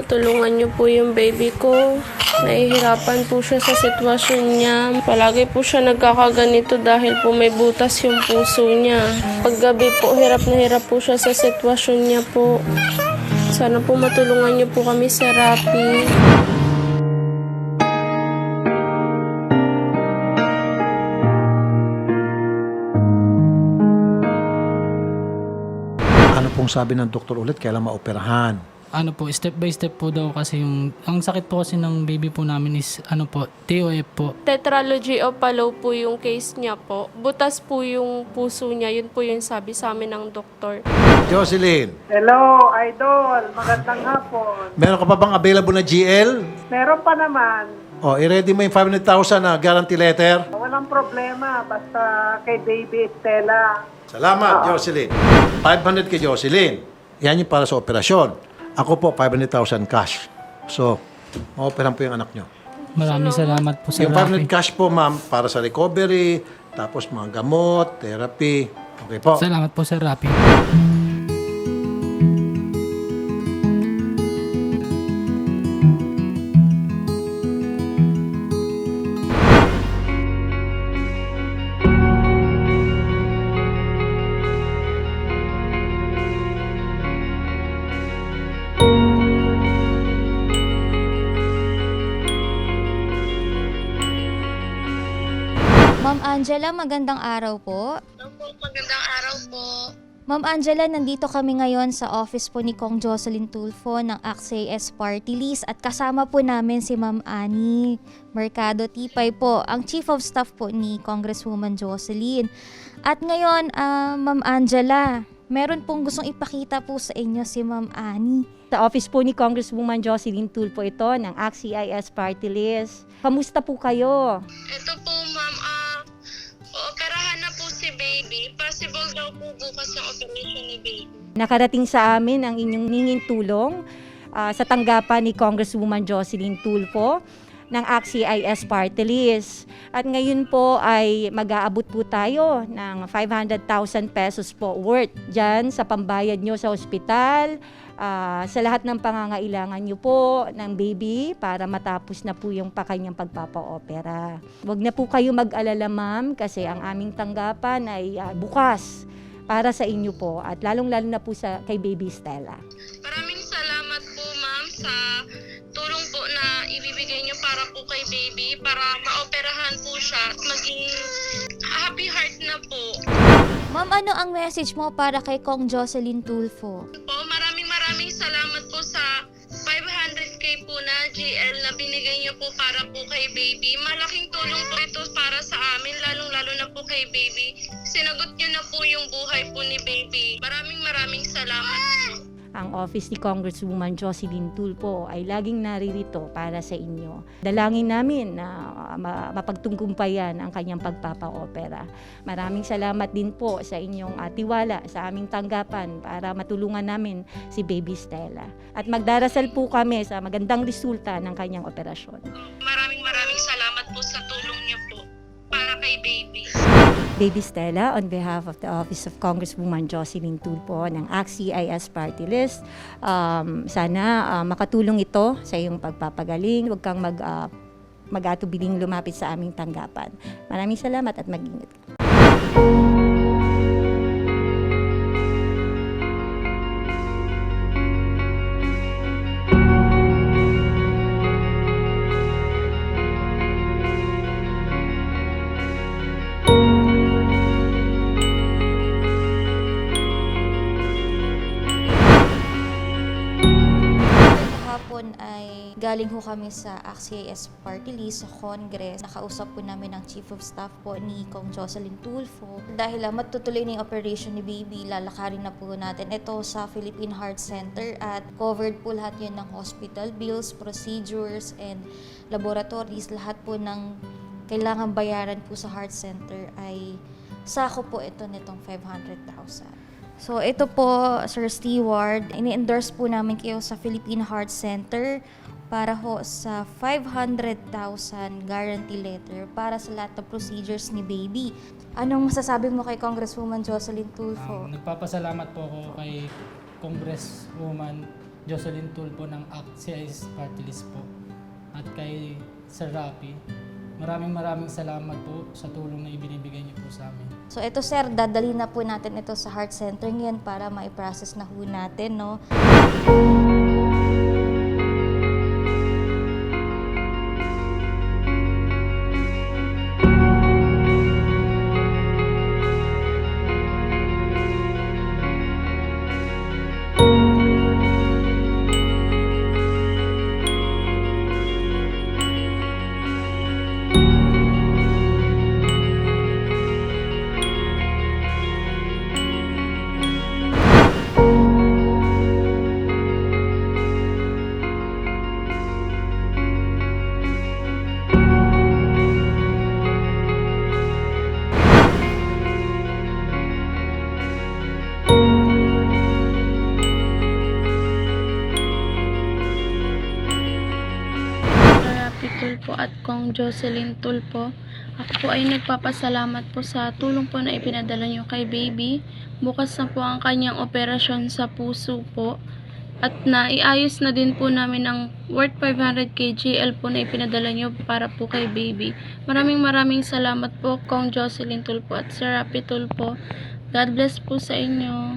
Matulungan niyo po yung baby ko. Nahihirapan po siya sa sitwasyon niya. Palagi po siya nagkakaganito dahil po may butas yung puso niya. Paggabi po, hirap na hirap po siya sa sitwasyon niya po. Sana po matulungan niyo po kami sa Rappi. Ano pong sabi ng doktor ulit? Kailan maoperahan? Ano po, step by step po daw kasi yung, ang sakit po kasi ng baby po namin is, ano po, TOF po. Tetralogy of Fallot po yung case niya po. Butas po yung puso niya. Yun po yung sabi sa amin ng doktor. Jocelyn, Hello, Idol. Magandang hapon. meron ka pa bang available na GL? Meron pa naman. O, i-ready mo yung 500,000 na guarantee letter. Walang problema. Basta kay Baby Estela. Salamat, Jocelyn. 500 kay Jocelyn. Yan yung para sa operasyon. Ako po, 500,000 cash. So, maoperahan po yung anak nyo. Maraming salamat po sa Yung Rappi. 500 cash po, ma'am, para sa recovery, tapos mga gamot, therapy. Okay po. Salamat po sa Rappi. Ma'am Angela, magandang araw po. Opo, magandang araw po. Ma'am Angela, nandito kami ngayon sa office po ni Kong Jocelyn Tulfo ng AXAS Party List at kasama po namin si Ma'am Annie Mercado Tipay po, ang Chief of Staff po ni Congresswoman Jocelyn. At ngayon, ah, Ma'am Angela, meron pong gustong ipakita po sa inyo si Ma'am Annie. Sa office po ni Congresswoman Jocelyn Tulfo ito ng AXIS Party List. Kamusta po kayo? Ito po, Possible daw po bukas yung operation ni baby. Nakarating sa amin ang inyong ningin tulong ah, sa tanggapan ni Congresswoman Jocelyn Tulfo ng AXIS Party List. At ngayon po ay mag-aabot po tayo ng 500,000 pesos po worth dyan sa pambayad nyo sa ospital, ah, sa lahat ng pangangailangan nyo po ng baby para matapos na po yung pa kanyang pagpapa-opera. Huwag na po kayo mag-alala ma'am kasi ang aming tanggapan ay ah, bukas para sa inyo po at lalong-lalo na po sa kay Baby Stella. Maraming po kay baby para maoperahan po siya at maging happy heart na po. Ma'am, ano ang message mo para kay Kong Jocelyn Tulfo? Po, maraming maraming salamat po sa 500k po na GL na binigay niyo po para po kay baby. Malaking tulong po ito para sa amin, lalong-lalo na po kay baby. Ang office ni Congresswoman Jocelyn Tulfo ay laging naririto para sa inyo. Dalangin namin na ah, ma- mapagtungkumpayan ang kanyang pagpapa-opera. Maraming salamat din po sa inyong ah, tiwala sa aming tanggapan para matulungan namin si Baby Stella. At magdarasal po kami sa magandang resulta ng kanyang operasyon. Maraming maraming salamat po sa tulong niyo po para kay baby. Baby Stella, on behalf of the Office of Congresswoman Jocelyn Tulfo ng AXIS Party List, um, sana ah, makatulong ito sa iyong pagpapagaling. Huwag kang mag, ah, mag-atubiling lumapit sa aming tanggapan. Maraming salamat at mag-ingat. Kahapon ay galing ho kami sa AXIS Party List sa Congress. Nakausap po namin ang Chief of Staff po ni Kong Jocelyn Tulfo. Dahil uh, matutuloy na yung operation ni Baby, lalakarin na po natin ito sa Philippine Heart Center at covered po lahat yun ng hospital bills, procedures, and laboratories. Lahat po ng kailangan bayaran po sa heart center ay sako po ito nitong 500,000. So ito po, Sir Steward, ini-endorse po namin kayo sa Philippine Heart Center para ho sa 500,000 guarantee letter para sa lahat ng procedures ni baby. Anong masasabi mo kay Congresswoman Jocelyn Tulfo? Um, nagpapasalamat po ako kay Congresswoman Jocelyn Tulpo ng ACT-CIS Party List po. At kay Sir Rapi, maraming maraming salamat po sa tulong na ibinibigay niyo po sa amin. So ito sir, dadali na po natin ito sa heart center ngayon para ma-process na po natin, no? Tulpo at Kong Jocelyn Tulpo. Ako po ay nagpapasalamat po sa tulong po na ipinadala niyo kay baby. Bukas na po ang kanyang operasyon sa puso po. At naiayos na din po namin ang worth 500 kgl po na ipinadala niyo para po kay baby. Maraming maraming salamat po Kong Jocelyn Tulpo at Sir Rapi Tulpo. God bless po sa inyo.